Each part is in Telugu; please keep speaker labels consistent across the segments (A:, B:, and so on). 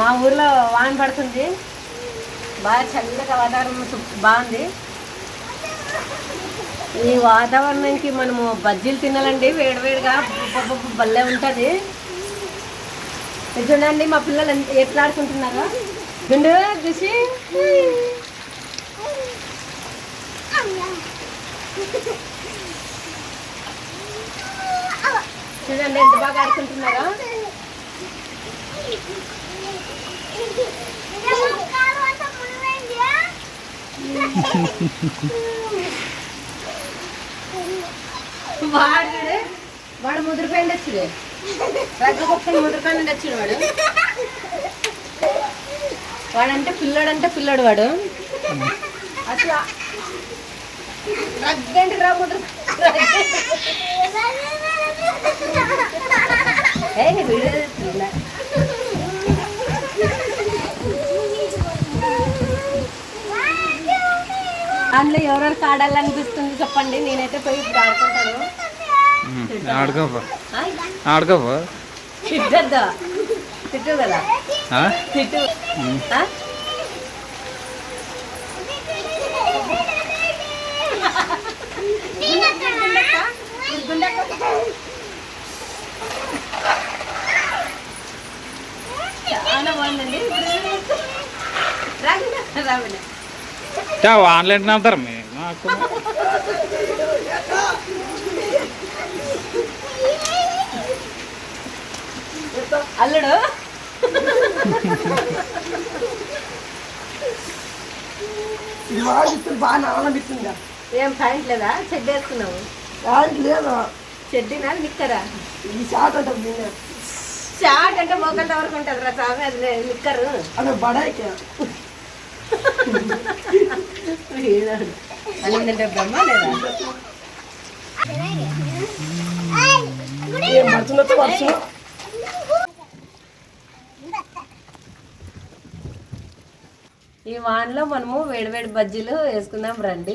A: మా ఊర్లో వాన పడుతుంది. బాగా చల్లగా వాతావరణం బాగుంది. ఈ వాతావరణానికి మనము బజ్జీలు తినాలండి. వేడివేడిగా బొబ్బ భలే ఉంటుంది. చూడండి మా పిల్లలు ఎంత ఎట్లా ఆడుకుంటున్నారో. గుండు చూసి చూడండి ఎంత బాగా ఆడుకుంటున్నారో. వాడు వాడు ముదిరిపోయింది వచ్చింది రగ్గు కుక్కని ముదిరిపోయింది వచ్చింది వాడు. వాడంటే పిల్లోడు అంటే పిల్లోడు వాడు. అసలు రగ్గంటి రా ముదిరి ఏ వీడియో అందులో ఎవరెవరికి ఆడాలనిపిస్తుంది చెప్పండి. నేనైతే పోయి ఇప్పుడు ఆడుకుంటాను.
B: ఆడుకోపో.
A: ఆ?
B: ఆడుకోపో.
A: తిట్టద్దా? తిట్టు కదా
B: ఆ?
A: తిట్టు. ఆ? చాలా బాగుందండి. రాకుండా రాకుండా.
B: చా ఆన్లైన్ నమ్ముతారు మీ
A: అల్లుడు.
C: బాగా ఆనందిస్తుందా
A: ఏం పాయింట్ లేదా? చెడ్డ వేసుకున్నావు.
C: దానికి లేదా?
A: చెడ్డినా నిక్కరా?
C: ఈ షాట్ అంటే
A: షార్ట్ అంటే మోకాళ్ళ వరకు ఉంటుంది రా స్వామి అది నిక్కరు.
C: అదే బడాయికి.
A: బ్రహ్మ లేదా ఈ వాన్లో మనము వేడివేడి బజ్జీలు వేసుకుందాం రండి.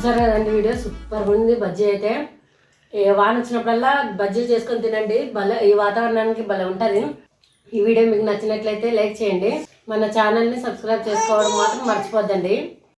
A: చూసారు కదండి వీడియో సూపర్ ఉంది బజ్జీ అయితే. ఏ వాన వచ్చినప్పుడల్లా బజ్జీ చేసుకొని తినండి. భలే ఈ వాతావరణానికి భలే ఉంటుంది. ఈ వీడియో మీకు నచ్చినట్లయితే లైక్ చేయండి. మన ఛానల్ని సబ్స్క్రైబ్ చేసుకోవడం మాత్రం మర్చిపోద్దండి.